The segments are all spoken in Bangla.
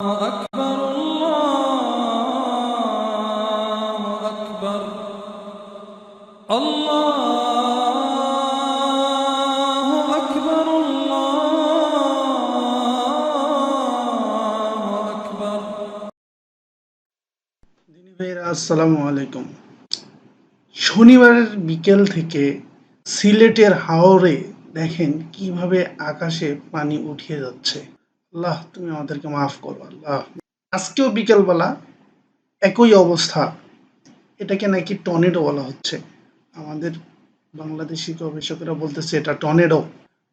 أكبر الله أكبر الله أكبر الله أكبر দিনী ভাইরা আসসালামু আলাইকুম শনিবারের বিকেল থেকে সিলেটের হাওরে দেখেন কিভাবে আকাশে পানি উঠিয়ে যাচ্ছে আল্লাহ, তুমি আমাদেরকে মাফ করো, আল্লাহ। আজকেও বিকেলবেলা একই অবস্থা। এটাকে নাকি টর্নেডো বলা হচ্ছে। আমাদের বাংলাদেশি গবেষকরা বলতেছে এটা টর্নেডো।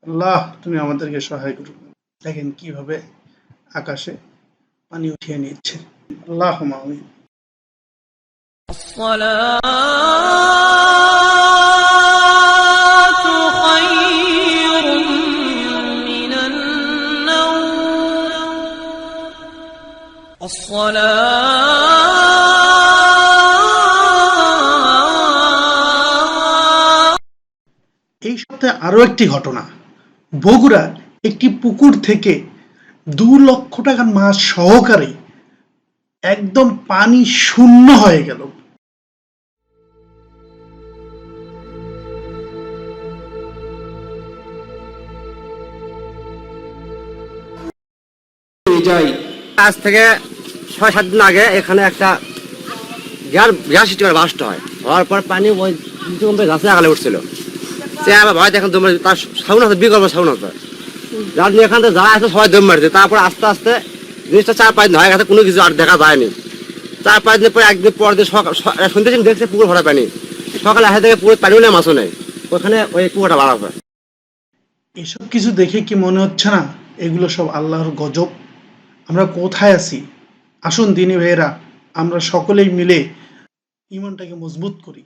আল্লাহ, তুমি আমাদেরকে সহায় করো। দেখেন কীভাবে আকাশে পানি উঠিয়ে নিচ্ছে। আল্লাহ আমিন। এই সপ্তাহে আরও একটি ঘটনা। বগুড়া একটি পুকুর থেকে দু লক্ষ টাকার মাছ সহকারে একদম পানি শূন্য হয়ে গেল। আজ থেকে ছয়, সাত দিন আগে এখানে একটা গ্যাস গ্যাস সিস্টেমের বাস্ট হয়। হওয়ার পর পানি ওই কমবে গাছে আগালে উঠছিল। সে আবার ভয় দেখেন দম তার সাউন আছে, বিকল্প সাউন আছে। যার নিয়ে এখান থেকে যারা আছে সবাই দম মারছে। তারপর আস্তে আস্তে জিনিসটা চার পাঁচ দিন হয়ে গেছে, কোনো কিছু আর দেখা যায়নি। চার পাঁচ দিন পরে একদিন পর দিন সকাল শুনতে দেখছে পুকুর ভরা পানি। সকালে আসে থেকে পুরো পানিও নেই, মাছও নেই। ওখানে ওই পুকুরটা বাড়াবে এসব কিছু দেখে কি মনে হচ্ছে না? এগুলো সব আল্লাহর গজব। আমরা কোথায় আছি? আসুন দিনী ভাইয়েরা আমরা সকলেই মিলে ইমানটাকে মজবুত করি।